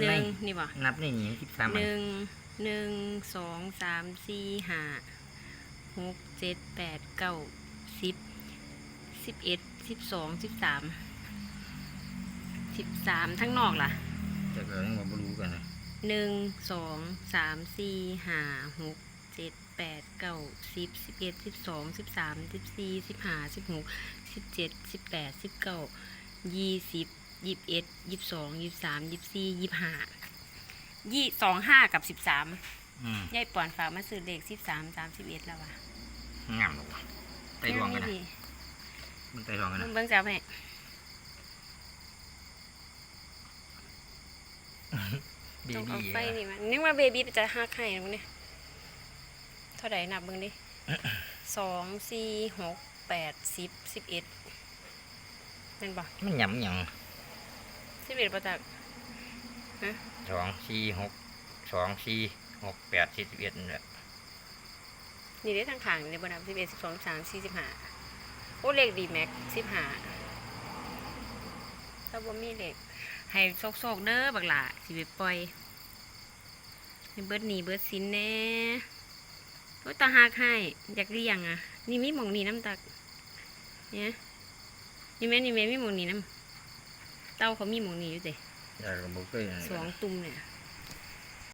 หนึ่งนี่บ่นับนี่นี่สิบสามหนึ่งหนึ่งสองสามสี่ห้าหกเจ็ดแปดเก้าสิบสิบเอ็ดสิบสองสิบสามสิบสามทั้งนอกล่ะแต่ก็ยังบ่รู้กันนะหนึ่งสองสามสี่ห้าหกเจ็ดแปดเก้าสิบสิบเอ็ดสิบสองสิบสามสิบสี่สิบห้าสิบหกสิบเจ็ดสิบแปดสิบเก้ายี่สิบ ยี่สิบเอ็ดยี่สิบสองยี่สิบสามยี่สิบสี่ยี่สิบห้ายี่สองห้ากับสิบสามอืมยายป่อนฝากมาซื้อเลขสิบสามสามสิบเอ็ดแล้วว่ะงามหรอกวะไต่รวงกันนะดีมันไต่รวงกันมึนะงเบิ้งจ้าแม่เบต้องเอาบี้ไฟนี่มานึกว่าเบบี้จะหักให้นะมึงเนี่ยเท่าไหร่นับเบิ้งดิสองสี่หกแปดสิบสิบเอ็ดเป็นปะมันหยำหยัง สิบเอ็ดประจักสองสี่หกสองสี่หกแปดสิบเอ็ดนี่นแหละนี่ได้ทางขางในบนับสิบเอ็ดสิบสองสิบสามสี่สิบห้าโอ้เลขดีแม็กสิบห้าถ้าบ่มีเลขให้โซกๆเด้อบักหล่าสิไปปล่อยให้เบิดหนีเบิดสินแน่โอ้ยตาหักให้อยากเลี้ยงอะ นี่มีหมองนี่น้ำตักเนี่ยนี่แม่นี่แม่มีหมองนี่น้ำ เต้าเขามีหมองนี่อยู่เด้อยากกับบุกเกยสองตุ่มเนี่ย